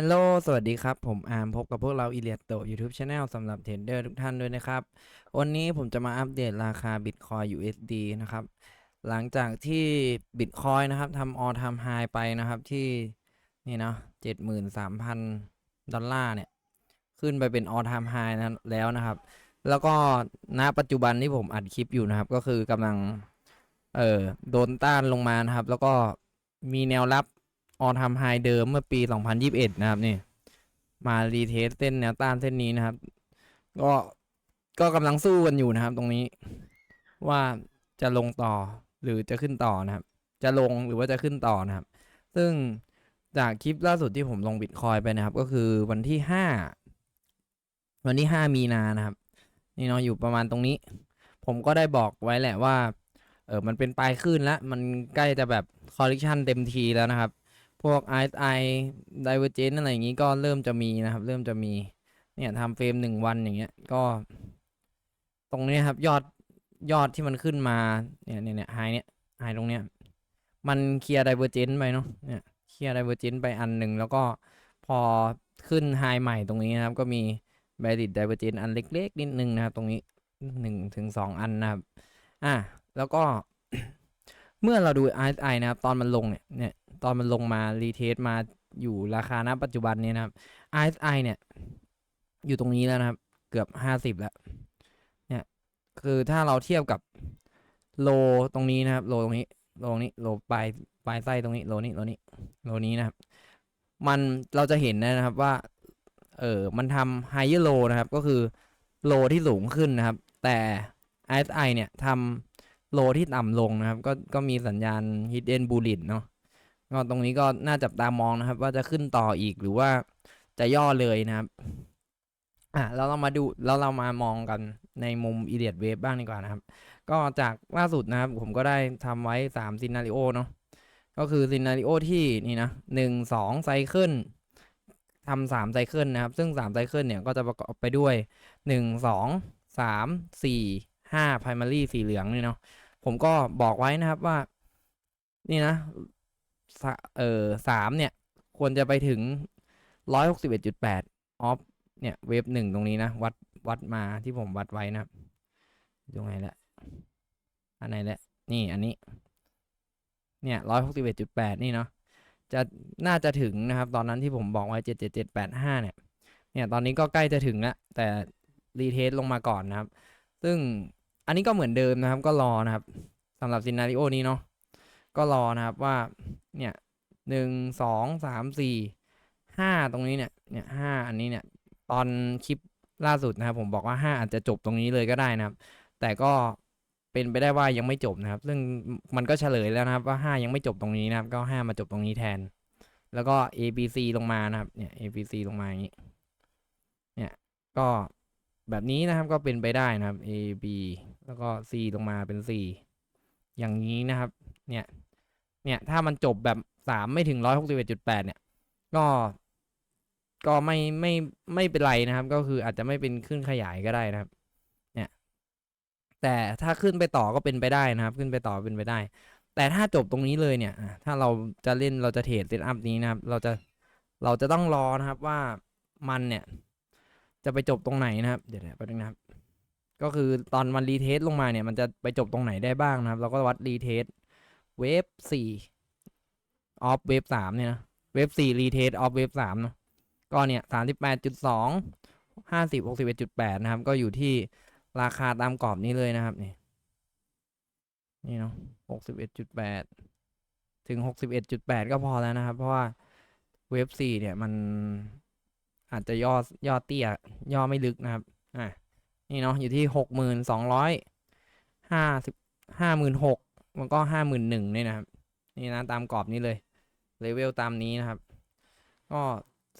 ฮัลโหล สวัสดีครับ ผมอาร์มพบกับพวกเราอีเลียโต YouTube Channel สำหรับเทรดเดอร์ทุกท่านด้วยนะครับ วันนี้ผมจะมาอัปเดตราคา Bitcoin USD นะครับ หลังจากที่ Bitcoin นะครับทำ all time high ไปนะครับที่นี่เนาะ73,000 ดอลลาร์เนี่ย ขึ้นไปเป็น all time high นแล้วนะครับ แล้วก็ณปัจจุบันที่ผมอัดคลิปอยู่นะครับ ก็คือกำลัง เอ่อ โดนต้านลงมานะครับ แล้วก็มีแนวรับ ออทำไฮเดิมเมื่อปี 2021 นะครับนี่มารีเทสเส้นแนวต้านเส้นนี้นะครับ ก็ก็กำลังสู้กันอยู่นะครับ ตรงนี้ว่าจะลงต่อหรือจะขึ้นต่อนะครับ จะลงหรือว่าจะขึ้นต่อนะครับ ซึ่งจากคลิปล่าสุดที่ผมลงบิตคอยไปนะครับ ก็คือวันที่ 5 วันที่ 5 มีนานะครับ นี่เนาะอยู่ประมาณตรงนี้ ผมก็ได้บอกไว้แหละว่าเออมันเป็นปลายขึ้นแล้ว มันใกล้จะแบบคอลเลกชันเต็มทีแล้วนะครับ พวก RSI Divergence อะไรอย่างนี้ก็เริ่มจะมีนะครับ เริ่มจะมี เนี่ยทำเฟรมหนึ่งวันอย่างเงี้ย ก็ ตรงนี้ครับ ยอดยอดที่มันขึ้นมา เนี่ยเนี่ยเนี่ยไฮเนี่ยไฮตรงเนี้ย มันเคลียร์ Divergence ไปเนาะ เนี่ยเคลียร์ Divergence ไปอันหนึ่งแล้วก็พอขึ้นไฮใหม่ตรงนี้นะครับ ก็มี Valid Divergence อันเล็ก ๆ นิดนึงนะครับ ตรงนี้หนึ่งถึงสองอันนะครับ อะแล้วก็ เมื่อเราดู RSI นะครับตอนมันลงเนี่ยเนี่ยตอนมันลงมารีเทสมาอยู่ราคาณปัจจุบันนี้นะครับ RSI เนี่ยอยู่ตรงนี้แล้วนะครับ เกือบห้าสิบแล้วเนี่ยคือถ้าเราเทียบกับโลตรงนี้นะครับ โลตรงนี้โลตรงนี้โลปลายปลายไส้ตรงนี้โลนี้โลนี้โลนี้นะครับ มันเราจะเห็นนะครับว่าเออมันทำ higher low นะครับ ก็คือโลที่สูงขึ้นนะครับ แต่ RSI เนี่ยทำ โลที่ต่ำลงนะครับ ก็ก็มีสัญญาณ hidden bullish เนาะก็ตรงนี้ก็น่าจับตามองนะครับ ว่าจะขึ้นต่ออีกหรือว่าจะย่อเลยนะครับอะแล้วเรามาดูแล้วเรามามองกันในมุม i ีเดีย w เวฟบ้างดีกว่านะครับ ก็จากล่าสุดนะครับ ผมก็ได้ทำไว้3ซีนารีโอเนาะก็คือซีนารีโอที่นี่นะหนึ่งสองไซเคิลทำสามไซเคิลนะครับ ซึ่งสามไซเคิลเนี่ยก็จะประกอบไปด้วยหนึ่งสองสามสี่ ห้า primary สีเหลืองนี่เนาะผมก็บอกไว้นะครับว่า นี่นะสเออสามเนี่ย ควรจะไปถึงร้อยหกสิบเอ็ดจุดแปดออฟเนี่ย เวฟหนึ่งตรงนี้นะ วัดวัดมาที่ผมวัดไว้นะครับตรงไหนละอันไหนละนี่อันนี้ เนี่ยร้อยหกสิบเอ็ดจุดแปดนี่เนาะ จะน่าจะถึงนะครับ ตอนนั้นที่ผมบอกไว้เจ็ดเจ็ดเจ็ดแปดห้าเนี่ย เนี่ย ตอนนี้ก็ใกล้จะถึงแล้วแต่รีเทสลงมาก่อนนะครับ ซึ่ง อันนี้ก็เหมือนเดิมนะครับ ก็รอนะครับสำหรับซีนารีโอนี้เนาะก็รอนะครับว่าเนี่ยหนึ่งสองสามสี่ห้าตรงนี้เนี่ยเนี่ยห้าอันนี้เนี่ยตอนคลิปล่าสุดนะครับ ผมบอกว่าห้าอาจจะจบตรงนี้เลยก็ได้นะครับ แต่ก็เป็นไปได้ว่ายังไม่จบนะครับ ซึ่งมันก็เฉลยแล้วนะครับ ว่าห้ายังไม่จบตรงนี้นะครับ ก็ห้ามาจบตรงนี้แทน แล้วก็ A B C ลงมานะครับเนี่ย A B C ลงมาอย่างนี้เนี่ยก็แบบนี้นะครับก็เป็นไปได้นะครับ A B แล้วก็ C ลงมาเป็น C อย่างนี้นะครับ เนี่ย เนี่ย ถ้ามันจบแบบสามไม่ถึงร้อยหกสิบเอ็ดจุดแปดเนี่ย ก็ ก็ไม่ไม่ไม่เป็นไรนะครับ ก็คืออาจจะไม่เป็นขึ้นขยายก็ได้นะครับ เนี่ย แต่ถ้าขึ้นไปต่อก็เป็นไปได้นะครับ ขึ้นไปต่อเป็นไปได้ แต่ถ้าจบตรงนี้เลยเนี่ย ถ้าเราจะเล่นเราจะเทรดเซตอัพนี้นะครับ เราจะ เราจะต้องรอนะครับว่ามันเนี่ย จะไปจบตรงไหนนะครับ เดี๋ยวแป๊บนึงนะครับ ก็คือตอนมันรีเทสลงมาเนี่ย มันจะไปจบตรงไหนได้บ้างนะครับ เราก็วัดรีเทสเวฟสี่ออฟเวฟสามเนี่ยนะ เวฟสี่รีเทสออฟเวฟสามเนาะก็เนี่ยสามสิบแปดจุดสองห้าสิบหกสิบเอ็ดจุดแปดนะครับ ก็อยู่ที่ราคาตามกรอบนี้เลยนะครับนี่นี่เนาะหกสิบเอ็ดจุดแปดถึงหกสิบเอ็ดจุดแปดก็พอแล้วนะครับ เพราะว่าเวฟสี่เนี่ยมันอาจจะย่อย่อเตี้ยย่อไม่ลึกนะครับ อะ นี่เนาะอยู่ที่หกหมื่นสองร้อยห้าสิบห้าหมื่นหกมันก็ห้าหมื่นหนึ่งนี่นะครับ นี่นะตามกรอบนี้เลยเลเวลตามนี้นะครับ ก็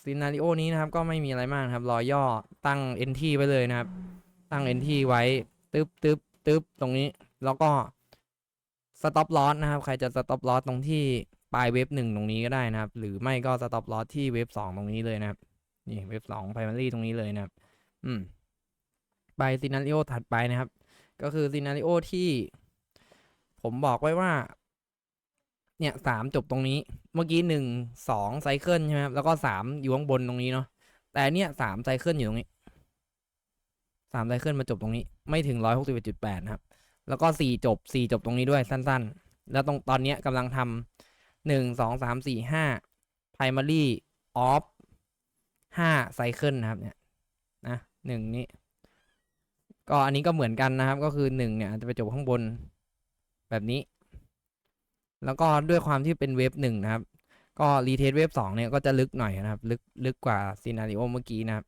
ซีนารีโอนี้นะครับก็ไม่มีอะไรมากครับ รอย่อตั้ง NT ไว้เลยนะครับ ตั้ง NT ไว้ตึ๊บตึ๊บตึ๊บตรงนี้ แล้วก็สต็อปลอสนะครับ ใครจะสต็อปลอสตรงที่ปลายเว็บหนึ่งตรงนี้ก็ได้นะครับ หรือไม่ก็สต็อปลอสที่เว็บสองตรงนี้เลยนะครับ นี่เว็บสองไพรมารีตรงนี้เลยนะครับ อืม ไปซีนารีโอถัดไปนะครับ ก็คือซีนารีโอที่ผมบอกไว้ว่า เนี่ยสามจบตรงนี้ เมื่อกี้หนึ่งสองไซเคิลใช่ไหมครับแล้วก็สามอยู่ข้างบนตรงนี้เนาะแต่เนี่ยสามไซเคิลอยู่ตรงนี้สามไซเคิลมาจบตรงนี้ ไม่ถึงร้อยหกสิบเอ็ดจุดแปดนะครับ แล้วก็สี่จบสี่จบตรงนี้ด้วยสั้น ๆ แล้วตรงตอนเนี้ยกำลังทำหนึ่งสองสามสี่ห้า primary off ห้าไซเคิลนะครับเนี่ยนะหนึ่งนี้ ก็อันนี้ก็เหมือนกันนะครับ ก็คือหนึ่งเนี่ยจะไปจบข้างบนแบบนี้ แล้วก็ด้วยความที่เป็นเวฟหนึ่งนะครับ ก็รีเทสเวฟสองเนี่ยก็จะลึกหน่อยนะครับ ลึกลึกกว่าซีนารีโอเมื่อกี้นะครับ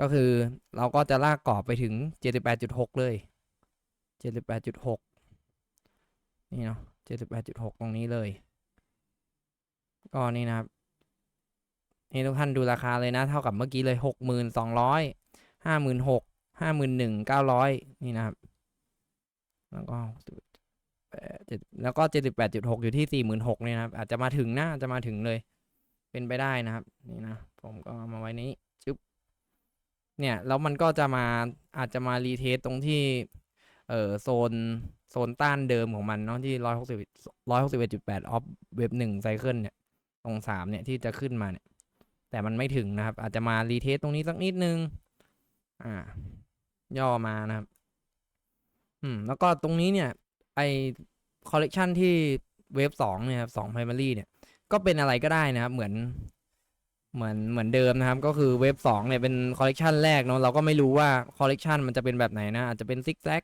ก็คือเราก็จะลากกรอบไปถึง 78.6 เลย 78.6 นี่เนาะ 78.6 ตรงนี้เลย ก็นี่นะครับนี่ทุกท่านดูราคาเลยนะ เท่ากับเมื่อกี้เลย 6,200 56,000 51,900นี่นะครับ แล้วก็แล้วก็78.6อยู่ที่46,000เนี่ยนะครับ อาจจะมาถึงนะจะมาถึงเลย เป็นไปได้นะครับ นี่นะ ผมก็มาไว้นี้ชึบเนี่ย แล้วมันก็จะมาอาจจะมารีเทสตรงที่ เอ่อโซนโซนต้านเดิมของมันเนาะที่ร้อยหกสิบร้อยหกสิบเอ็ดจุดแปดออฟเว็บหนึ่งไซเคิลเนี่ย ตรงสามเนี่ยที่จะขึ้นมาเนี่ย แต่มันไม่ถึงนะครับ อาจจะมารีเทสตรงนี้สักนิดนึง อ่า ย่อมานะครับ อืม แล้วก็ตรงนี้เนี่ย ไอคอลเลกชันที่เวฟสองเนี่ยครับสองไพรมารีเนี่ย ก็เป็นอะไรก็ได้นะครับ เหมือน เหมือนเหมือนเดิมนะครับ ก็คือเว็บสองเนี่ยเป็นคอลเลกชันแรกเนาะเราก็ไม่รู้ว่าคอลเลกชันมันจะเป็นแบบไหนนะ อาจจะเป็นซิกแซก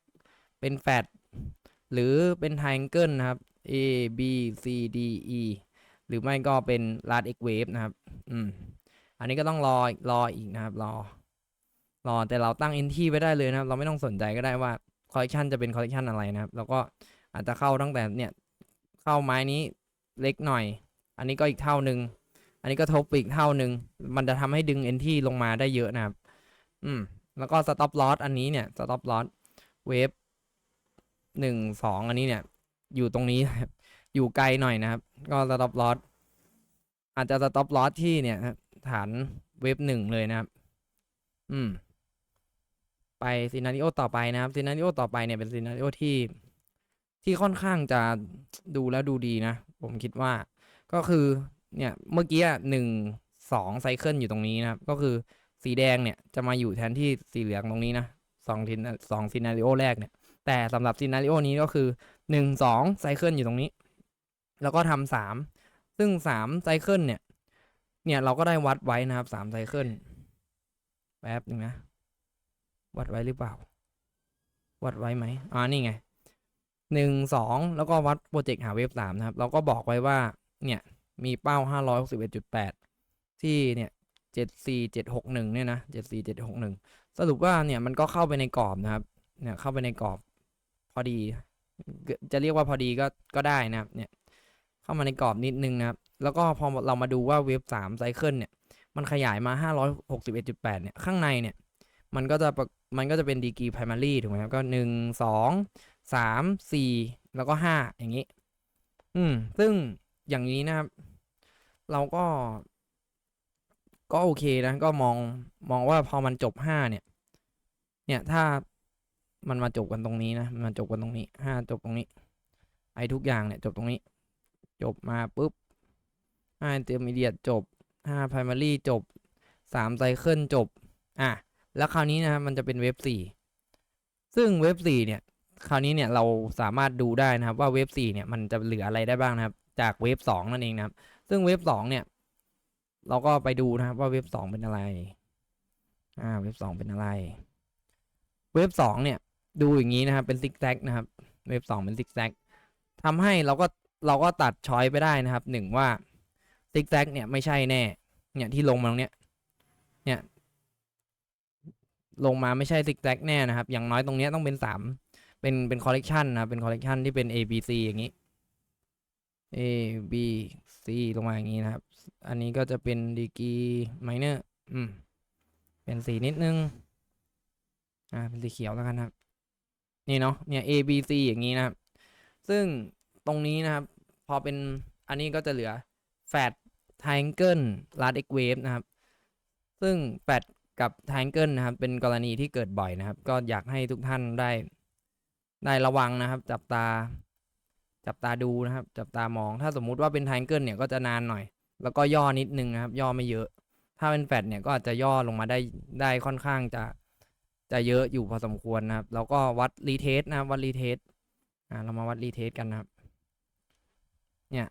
เป็นแฟดหรือเป็นไทงเกิลนะครับ A B C D E หรือไม่ก็เป็นลาดเอ็กเวฟนะครับ อืม อันนี้ก็ต้องรอรออีกนะครับ รอ รอแต่เราตั้ง NT ไว้ได้เลยนะครับ เราไม่ต้องสนใจก็ได้ว่าคอลเลกชันจะเป็นคอลเลกชันอะไรนะครับ แล้วก็อาจจะเข้าตั้งแต่เนี่ยเข้าไม้นี้เล็กหน่อย อันนี้ก็อีกเท่าหนึ่งอันนี้ก็ทบไปอีกเท่าหนึ่งมันจะทำให้ดึง NT ลงมาได้เยอะนะครับ อืม แล้วก็ stop loss อันนี้เนี่ย stop loss เวฟหนึ่งสองอันนี้เนี่ย อยู่ตรงนี้อยู่ไกลหน่อยนะครับ ก็ stop loss อาจจะ stop loss ที่เนี่ยฐานเวฟหนึ่งเลยนะครับ อืม ไปซีนาริโอต่อไปนะครับซีนาริโอต่อไปเนี่ยเป็นซีนาริโอที่ที่ค่อนข้างจะดูแล้วดูดีนะ ผมคิดว่าก็คือเนี่ยเมื่อกี้หนึ่งสองไซเคิลอยู่ตรงนี้นะครับ ก็คือสีแดงเนี่ยจะมาอยู่แทนที่สีเหลืองตรงนี้นะสองทินสองซีนาริโอแรกเนี่ย แต่สำหรับซีนาริโอนี้ก็คือหนึ่งสองไซเคิลอยู่ตรงนี้ แล้วก็ทำสามซึ่งสามไซเคิลเนี่ย เนี่ยเราก็ได้วัดไว้นะครับสามไซเคิลแป๊บนึงนะ วัดไว้หรือเปล่า วัดไว้ไหมอ่านี่ไงหนึ่งสองแล้วก็วัดโปรเจกต์หาเวฟสามนะครับ เราก็บอกไว้ว่า เนี่ยมีเป้าห้าร้อยหกสิบเอ็ดจุดแปดที่เนี่ยเจ็ดสี่เจ็ดหกหนึ่งเนี่ยนะเจ็ดสี่เจ็ดหกหนึ่งสรุปว่าเนี่ยมันก็เข้าไปในกรอบนะครับ เนี่ยเข้าไปในกรอบ พอดี จะเรียกว่าพอดีก็ก็ได้นะครับ เนี่ยเข้ามาในกรอบนิดนึงนะครับ แล้วก็พอเรามาดูว่าเวฟสามไซเคิลเนี่ย มันขยายมาห้าร้อยหกสิบเอ็ดจุดแปดเนี่ยข้างในเนี่ย มันก็จะมันก็จะเป็นดีกรี primary ถูกไหมครับ ก็หนึ่งสองสามสี่แล้วก็ห้าอย่างนี้ อืม ซึ่งอย่างนี้นะครับ เราก็ ก็โอเคนะ ก็มองมองว่าพอมันจบห้าเนี่ย เนี่ยถ้ามันมาจบกันตรงนี้นะ มันมาจบกันตรงนี้ห้าจบตรงนี้ ไอ้ทุกอย่างเนี่ยจบตรงนี้ จบมาปุ๊บห้าเตอร์มีเดียจบห้า primary จบสามไซเคิลจบ อะ แล้วคราวนี้นะครับมันจะเป็นเว็บสี่ซึ่งเว็บสี่เนี่ยคราวนี้เนี่ยเราสามารถดูได้นะครับว่าเว็บสี่เนี่ยมันจะเหลืออะไรได้บ้างนะครับ จากเว็บสองนั่นเองนะครับ ซึ่งเว็บสองเนี่ย เราก็ไปดูนะครับว่าเว็บสองเป็นอะไรอ่าเว็บสองเป็นอะไร เว็บสองเนี่ยดูอย่างนี้นะครับเป็นซิกแซกนะครับ เว็บสองเป็นซิกแซกทำให้เราก็เราก็ตัดช้อยไปได้นะครับหนึ่งว่าซิกแซกเนี่ยไม่ใช่แน่ เนี่ยที่ลงมาตรงเนี้ยเนี่ย ลงมาไม่ใช่ซิกแซกแน่นะครับ อย่างน้อยตรงนี้ต้องเป็นสามเป็นเป็นคอลเลกชันนะเป็นคอลเลกชันที่เป็น A B C อย่างนี้ A B C ลงมาอย่างนี้นะครับ อันนี้ก็จะเป็นดีกีไมเนอร์อืม เป็นสีนิดนึง อ่า เป็นสีเขียวแล้วกันครับ นี่เนาะ เนี่ย A B C อย่างนี้นะครับ ซึ่งตรงนี้นะครับ พอเป็น อันนี้ก็จะเหลือแฟดไทงเกิลลาดเอ็กเวฟนะครับ ซึ่งแฟด กับไทงเกิลนะครับ เป็นกรณีที่เกิดบ่อยนะครับ ก็อยากให้ทุกท่านได้ ได้ระวังนะครับ จับตา จับตาดูนะครับ จับตามอง ถ้าสมมุติว่าเป็นไทเกิลเนี่ยก็จะนานหน่อย แล้วก็ย่อนิดนึงนะครับ ย่อไม่เยอะ ถ้าเป็นแฟดเนี่ยก็อาจจะย่อลงมาได้ได้ค่อนข้างจะจะเยอะอยู่พอสมควรนะครับ แล้วก็วัดรีเทสนะครับ วัดรีเทสอ่าเรามาวัดรีเทสกันนะครับ เนี่ย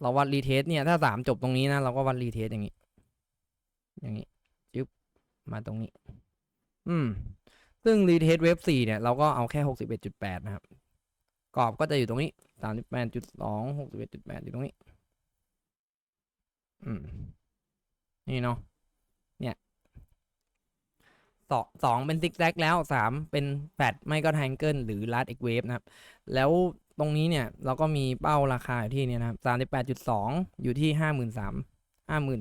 เราวัดรีเทสเนี่ยถ้าสามจบตรงนี้นะเราก็วัดรีเทสอย่างนี้ อย่างนี้ มาตรงนี้ อืม ซึ่งรีเทสเวฟสี่เนี่ย เราก็เอาแค่หกสิบเอ็ดจุดแปดนะครับ กรอบก็จะอยู่ตรงนี้สามสิบแปดจุดสอยู่ตรงนี้ อืม นี่เนาะ เนี่ยสองสองเป็นซิกแซกแล้วสามเป็นแฟดไม่ก็แทงเกิลหรือลัดเอกเวฟนะครับ แล้วตรงนี้เนี่ยเราก็มีเป้าราคาอยู่ที่เนี่ยนะครับสามสิบแปดจุดสองอยู่ที่ห้าหมื่นสามห้าหมื่น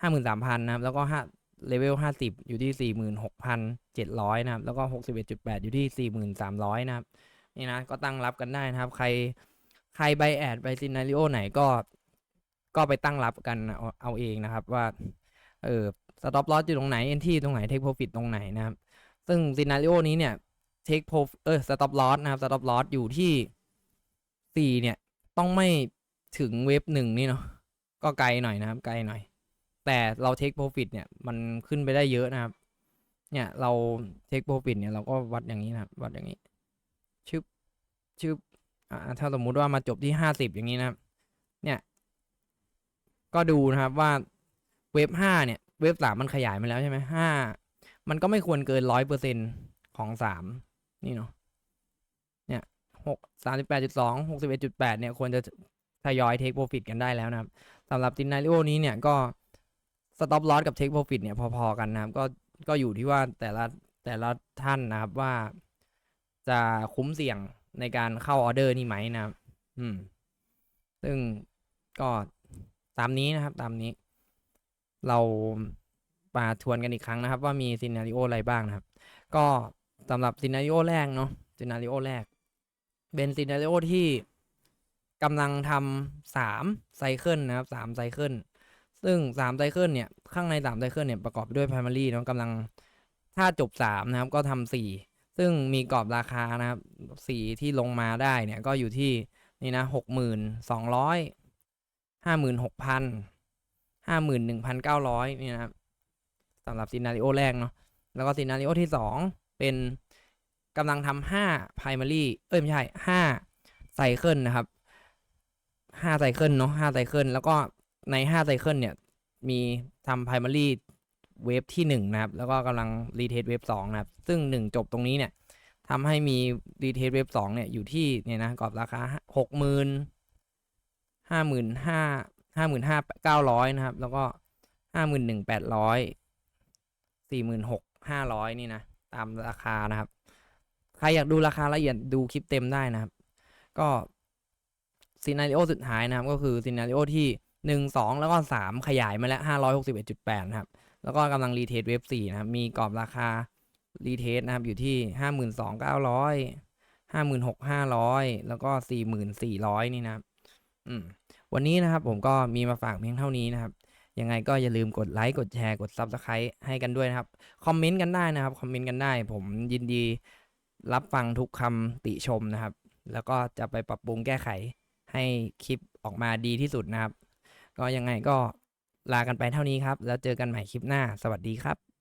ห้าหมื่นสามพันนะครับ แล้วก็ห้า เลเวลห้าสิบอยู่ที่สี่หมื่นหกพันเจ็ดร้อยนะครับ แล้วก็หกสิบเอ็ดจุดแปดอยู่ที่สี่หมื่นสามร้อยนะครับ นี่นะ ก็ตั้งรับกันได้นะครับ ใคร ใครใบแอดไปซินาริโอไหนก็ ก็ไปตั้งรับกันเอาเอาเองนะครับว่า เออสต็อปลอสอยู่ตรงไหน เอนที่ตรงไหน เทคโปรฟิตตรงไหนนะครับ ซึ่งซินาริโอนี้เนี่ย เทคโปรเออ สต็อปลอสนะครับ สต็อปลอสอยู่ที่สี่เนี่ย ต้องไม่ถึงเวฟหนึ่งนี่เนาะ ก็ไกลหน่อยนะครับ ไกลหน่อย แต่เราเทคโปรฟิตเนี่ยมันขึ้นไปได้เยอะนะครับ เนี่ยเราเทคโปรฟิตเนี่ยเราก็วัดอย่างนี้นะครับ วัดอย่างนี้ ชึบชึบอ่าถ้าสมมุติว่ามาจบที่ห้าสิบอย่างนี้นะครับ เนี่ย ก็ดูนะครับว่าเว็บห้าเนี่ย เว็บสามมันขยายมาแล้วใช่ไหมห้ามันก็ไม่ควรเกินร้อยเปอร์เซ็นของสามนี่เนาะเนี่ยหกสามสิบแปดจุดสองหกสิบเอ็ดจุดแปดเนี่ยควรจะทยอยเทคโปรฟิตกันได้แล้วนะครับสำหรับตินาริโอนี้เนี่ยก็ สต็อปลอสกับเทคโปรฟิตเนี่ยพอๆกันนะครับ ก็ก็อยู่ที่ว่าแต่ละแต่ละท่านนะครับว่าจะคุ้มเสี่ยงในการเข้าออเดอร์นี่ไหมนะครับ อืม ซึ่งก็ตามนี้นะครับ ตามนี้ เรามาทวนกันอีกครั้งนะครับ ว่ามีซีนารีโออะไรบ้างนะครับ ก็สำหรับซีนารีโอแรกเนาะซีนารีโอแรก เป็นซีนารีโอที่กำลังทำสามไซเคิลนะครับสามไซเคิล ซึ่งสามไซเคิลเนี่ย ข้างในสามไซเคิลเนี่ย ประกอบด้วย primary เนาะกำลังถ้าจบสามนะครับ ก็ทำสี่ซึ่งมีกรอบราคานะครับสีที่ลงมาได้เนี่ย ก็อยู่ที่นี่นะหกหมื่นสองร้อยห้าหมื่นหกพันห้าหมื่นหนึ่งพันเก้าร้อยนี่นะครับสำหรับซีนารีโอแรกเนาะแล้วก็ซีนารีโอที่สองเป็นกำลังทำห้า primary เอ้ยไม่ใช่ห้าไซเคิลนะครับห้าไซเคิลเนาะห้าไซเคิลแล้วก็ ในห้าไซเคิลเนี่ยมีทำ primary เวฟที่หนึ่งนะครับ แล้วก็กำลังรีเทสเวฟสองนะครับ ซึ่งหนึ่งจบตรงนี้เนี่ยทำให้มีรีเทสเวฟสองเนี่ยอยู่ที่เนี่ยนะกรอบราคาหกหมื่นห้าหมื่นห้าห้าหมื่นห้าเก้าร้อยนะครับ แล้วก็ห้าหมื่นหนึ่งแปดร้อยสี่หมื่นหกห้าร้อยนี่นะ ตามราคานะครับ ใครอยากดูราคาละเอียดดูคลิปเต็มได้นะครับ ก็ซีนารีโอสุดท้ายนะครับ ก็คือซีนารีโอที่ หนึ่งสองแล้วก็สามขยายมาแล้วห้าร้อยหกสิบเอ็ดจุดแปดนะครับ แล้วก็กำลังรีเทสเว็บสี่นะครับ มีกรอบราคารีเทสนะครับ อยู่ที่ห้าหมื่นสองเก้าร้อยห้าหมื่นหกห้าร้อยแล้วก็สี่หมื่นสี่ร้อยนี่นะครับ อืม วันนี้นะครับผมก็มีมาฝากเพียงเท่านี้นะครับ ยังไงก็อย่าลืมกดไลค์กดแชร์กด Subscribe ให้กันด้วยนะครับ คอมเมนต์กันได้นะครับ คอมเมนต์กันได้ ผมยินดีรับฟังทุกคำติชมนะครับ แล้วก็จะไปปรับปรุงแก้ไขให้คลิปออกมาดีที่สุดนะครับ ก็ยังไงก็ลากันไปเท่านี้ครับ แล้วเจอกันใหม่คลิปหน้า สวัสดีครับ